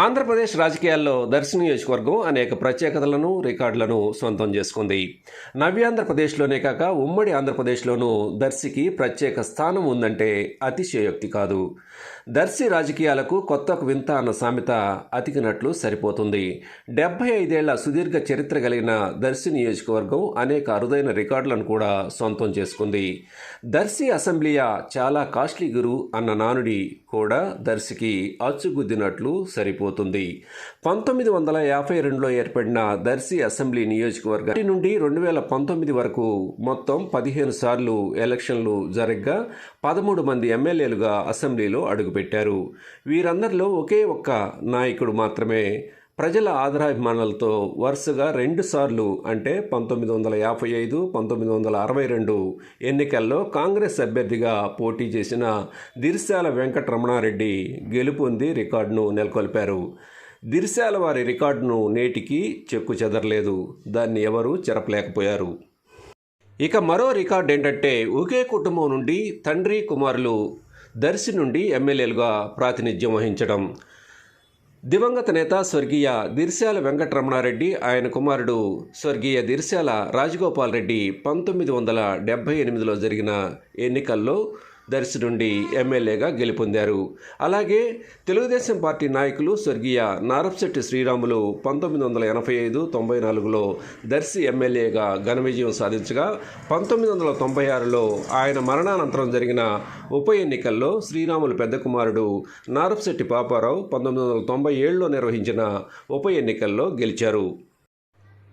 Andhra Pradesh రాజకీయాల్లో దర్శి నియోజకవర్గం అనేక ప్రత్యేకతలను రికార్డులను సొంతం చేసుకుంది. నవ్యాంధ్రప్రదేశ్లోనే కాక ఉమ్మడి ఆంధ్రప్రదేశ్లోనూ దర్శికి ప్రత్యేక స్థానం ఉందంటే అతిశయోక్తి కాదు. దర్శి రాజకీయాలకు కొత్త వింత అన్న సామెత అతికినట్లు సరిపోతుంది. డెబ్బై ఐదేళ్ళ సుదీర్ఘ చరిత్ర కలిగిన దర్శి నియోజకవర్గం అనేక అరుదైన రికార్డులను కూడా సొంతం చేసుకుంది. దర్శి అసెంబ్లీయా చాలా కాస్ట్లీ గురు అన్న నానుడి కూడా దర్శికి అచ్చుగుద్దినట్లు సరిపోతుంది. పంతొమ్మిది వందల యాభై రెండులో ఏర్పడిన దర్శి అసెంబ్లీ నియోజకవర్గం నుండి రెండు వేల పంతొమ్మిది వరకు మొత్తం పదిహేను సార్లు ఎలక్షన్లు జరగ్గా పదమూడు మంది ఎమ్మెల్యేలుగా అసెంబ్లీలో అడుగుపెట్టారు. వీరందరిలో ఒకే ఒక్క నాయకుడు మాత్రమే ప్రజల ఆదరాభిమానాలతో వరుసగా రెండుసార్లు అంటే పంతొమ్మిది వందల యాభై ఐదు పంతొమ్మిది వందల అరవై రెండు ఎన్నికల్లో కాంగ్రెస్ అభ్యర్థిగా పోటీ చేసిన దిర్శాల వెంకటరమణారెడ్డి గెలుపొంది రికార్డును నెలకొల్పారు. దిర్శాల వారి రికార్డును నేటికి చెక్కు చెదరలేదు. దాన్ని ఎవరూ చెరపలేకపోయారు. ఇక మరో రికార్డు ఏంటంటే ఒకే కుటుంబం నుండి తండ్రి కుమారులు దర్శి నుండి ఎమ్మెల్యేలుగా ప్రాతినిధ్యం వహించడం. దివంగత నేత స్వర్గీయ దిర్శాల వెంకటరమణారెడ్డి ఆయన కుమారుడు స్వర్గీయ దిర్శాల రాజగోపాల్ రెడ్డి పంతొమ్మిది వందల డెబ్భై ఎనిమిదిలో జరిగిన ఎన్నికల్లో దర్శి నుండి ఎమ్మెల్యేగా గెలుపొందారు. అలాగే తెలుగుదేశం పార్టీ నాయకులు స్వర్గీయ నారప్శెట్టి శ్రీరాములు పంతొమ్మిది వందల ఎనభై ఐదు తొంభై నాలుగులో దర్శి ఎమ్మెల్యేగా ఘన విజయం సాధించగా పంతొమ్మిది వందల తొంభై ఆరులో ఆయన మరణానంతరం జరిగిన ఉప ఎన్నికల్లో శ్రీరాములు పెద్ద కుమారుడు నారప్శెట్టి పాపారావు పంతొమ్మిది వందల తొంభై ఏడులో నిర్వహించిన ఉప ఎన్నికల్లో గెలిచారు.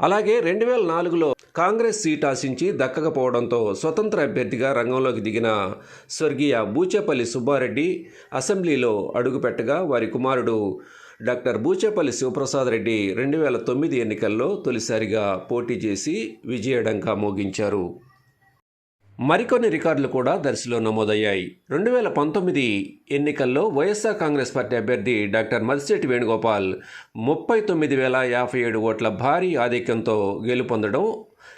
అలాగే రెండు వేల నాలుగులో కాంగ్రెస్ సీట్ ఆశించి దక్కకపోవడంతో స్వతంత్ర అభ్యర్థిగా రంగంలోకి దిగిన స్వర్గీయ బూచేపల్లి సుబ్బారెడ్డి అసెంబ్లీలో అడుగుపెట్టగా వారి కుమారుడు డాక్టర్ బూచేపల్లి శివప్రసాద్ రెడ్డి రెండు వేల తొమ్మిది ఎన్నికల్లో తొలిసారిగా పోటీ చేసి విజయడంకా మోగించారు. మరికొన్ని రికార్డులు కూడా దర్శిలో నమోదయ్యాయి. రెండు వేల పంతొమ్మిది ఎన్నికల్లో Y S R Congress party అభ్యర్థి డాక్టర్ మదిశెట్టి వేణుగోపాల్ ముప్పై తొమ్మిది వేల యాభై ఏడు ఓట్ల భారీ ఆధిక్యంతో గెలుపొందడం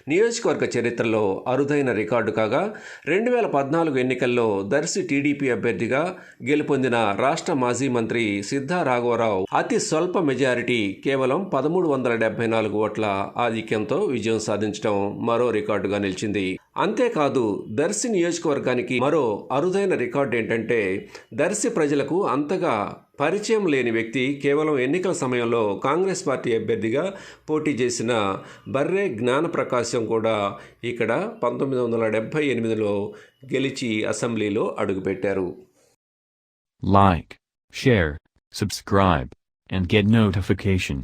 నియోజకవర్గ చరిత్రలో అరుదైన రికార్డు కాగా రెండు వేల పద్నాలుగు ఎన్నికల్లో దర్శి టీడీపీ అభ్యర్థిగా గెలుపొందిన రాష్ట్ర మాజీ మంత్రి సిద్ధా రాఘవరావు అతి స్వల్ప మెజారిటీ కేవలం పదమూడు వందల డెబ్బై నాలుగు ఓట్ల ఆధిక్యంతో విజయం సాధించడం మరో రికార్డుగా నిలిచింది. అంతేకాదు దర్శి నియోజకవర్గానికి మరో అరుదైన రికార్డు ఏంటంటే దర్శి ప్రజలకు అంతగా పరిచయం లేని వ్యక్తి కేవలం ఎన్నికల సమయంలో కాంగ్రెస్ పార్టీ అభ్యర్థిగా పోటీ చేసిన బర్రే జ్ఞానప్రకాశం కూడా ఇక్కడ పంతొమ్మిది వందల డెబ్భై ఎనిమిదిలో గెలిచి అసెంబ్లీలో అడుగుపెట్టారు. Like share subscribe and get notification